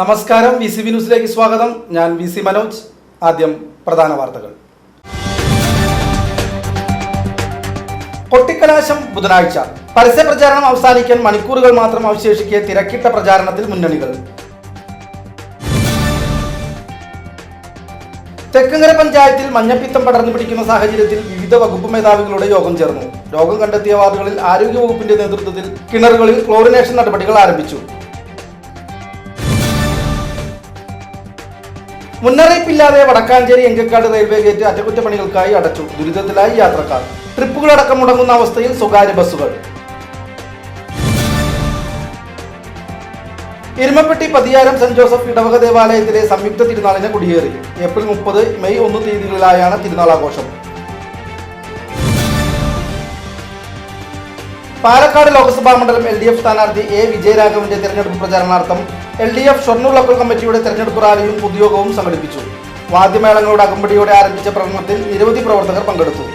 നമസ്കാരം V C B ന്യൂസിലേക്ക് സ്വാഗതം. ഞാൻ വി സി മനോജ്. ആദ്യം പ്രധാന വാർത്തകൾ. കൊട്ടിക്കലാശം ബുധനാഴ്ച. പരസ്യ പ്രചാരണം അവസാനിക്കാൻ മണിക്കൂറുകൾ മാത്രം അവശേഷിക്കെ തിരക്കിട്ട പ്രചാരണത്തിൽ മുന്നണികൾ. തെക്കങ്കര പഞ്ചായത്തിൽ മഞ്ഞപ്പിത്തം പടർന്നു പിടിക്കുന്ന സാഹചര്യത്തിൽ വിവിധ വകുപ്പ് മേധാവികളുടെ യോഗം ചേർന്നു. രോഗം കണ്ടെത്തിയ വാർഡുകളിൽ ആരോഗ്യവകുപ്പിന്റെ നേതൃത്വത്തിൽ കിണറുകളിൽ ക്ലോറിനേഷൻ നടപടികൾ ആരംഭിച്ചു. മുന്നറിയിപ്പില്ലാതെ വടക്കാഞ്ചേരി എങ്കക്കാട് റെയിൽവേ ഗേറ്റ് അറ്റകുറ്റപ്പണികൾക്കായി അടച്ചു. ദുരിതത്തിലായി യാത്രക്കാർ. ട്രിപ്പുകളടക്കം മുടങ്ങുന്ന അവസ്ഥയിൽ സ്വകാര്യ ബസ്സുകൾ. എരുമപ്പെട്ടി പതിയാരം സെന്റ് ജോസഫ് ഇടവക ദേവാലയത്തിലെ സംയുക്ത തിരുനാളിന് കുടിയേറി. ഏപ്രിൽ മുപ്പത് മെയ് ഒന്ന് തീയതികളിലായാണ് തിരുനാൾ ആഘോഷം പാലക്കാട് ലോക്സഭാ മണ്ഡലം എൽ ഡി എഫ് സ്ഥാനാർത്ഥി എ വിജയരാഘവന്റെ തെരഞ്ഞെടുപ്പ് പ്രചാരണാർത്ഥം L D F Shoranur local കമ്മിറ്റിയുടെ തെരഞ്ഞെടുപ്പ് റാലിയും പൊതുയോഗവും സംഘടിപ്പിച്ചു. വാദ്യമേളങ്ങളുടെ അകമ്പടിയോടെ ആരംഭിച്ച പ്രകടനത്തിൽ നിരവധി പ്രവർത്തകർ പങ്കെടുത്തു.